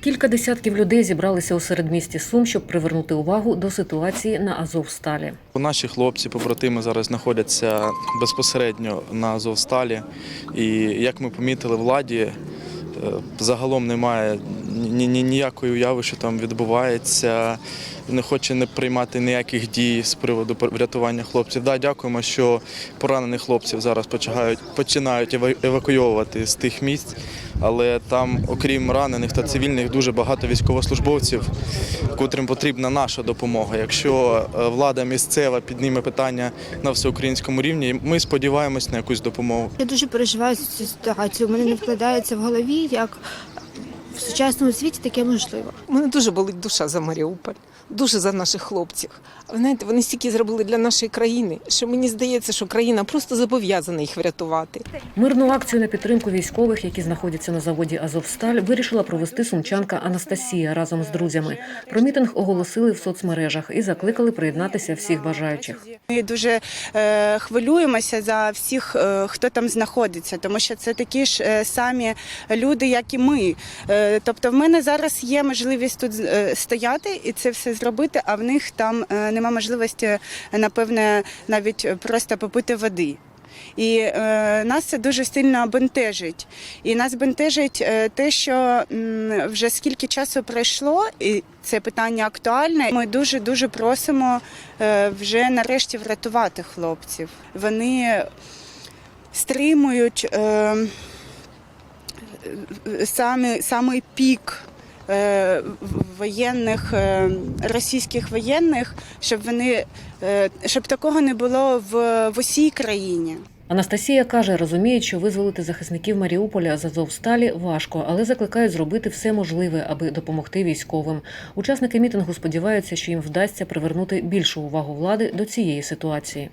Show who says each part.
Speaker 1: Кілька десятків людей зібралися у середмісті Сум, щоб привернути увагу до ситуації на Азовсталі.
Speaker 2: Наші хлопці, побратими зараз знаходяться безпосередньо на Азовсталі. І як ми помітили владі, е, загалом немає ніякої уяви, що там відбувається. Не хоче не приймати ніяких дій з приводу врятування хлопців. Да, дякуємо, що поранених хлопців зараз починають, починають евакуйовувати з тих місць. Але там, окрім ранених та цивільних, дуже багато військовослужбовців, котрим потрібна наша допомога. Якщо е, влада місцева підніме питання на всеукраїнському рівні, ми сподіваємось на якусь допомогу.
Speaker 3: Я дуже переживаю цю ситуацію. У мене не вкладається в голові, як в сучасному світі таке можливо.
Speaker 4: Мене дуже болить душа за Маріуполь, дуже за наших хлопців. Ви знаєте, вони стільки зробили для нашої країни, що мені здається, що країна просто зобов'язана їх врятувати.
Speaker 1: Мирну акцію на підтримку військових, які знаходяться на заводі Азовсталь, вирішила провести сумчанка Анастасія разом з друзями. Про мітинг оголосили в соцмережах і закликали приєднатися всіх бажаючих.
Speaker 5: Ми дуже е, хвилюємося за всіх, е, хто там знаходиться, тому що це такі ж е, самі люди, як і ми. Е, тобто, в мене зараз є можливість тут е, стояти і це все зробити, а в них там е, нема можливості, напевне, навіть просто попити води. І е, нас це дуже сильно бентежить. І нас бентежить е, те, що м, вже скільки часу пройшло, і це питання актуальне. Ми дуже дуже просимо е, вже нарешті врятувати хлопців. Вони стримують е, саме, саме пік. е, Воєнних е, російських воєнних, щоб вони е, щоб такого не було в, в усій країні.
Speaker 1: Анастасія каже, розуміє, що визволити захисників Маріуполя з Азовсталі важко, але закликають зробити все можливе, аби допомогти військовим. Учасники мітингу сподіваються, що їм вдасться привернути більшу увагу влади до цієї ситуації.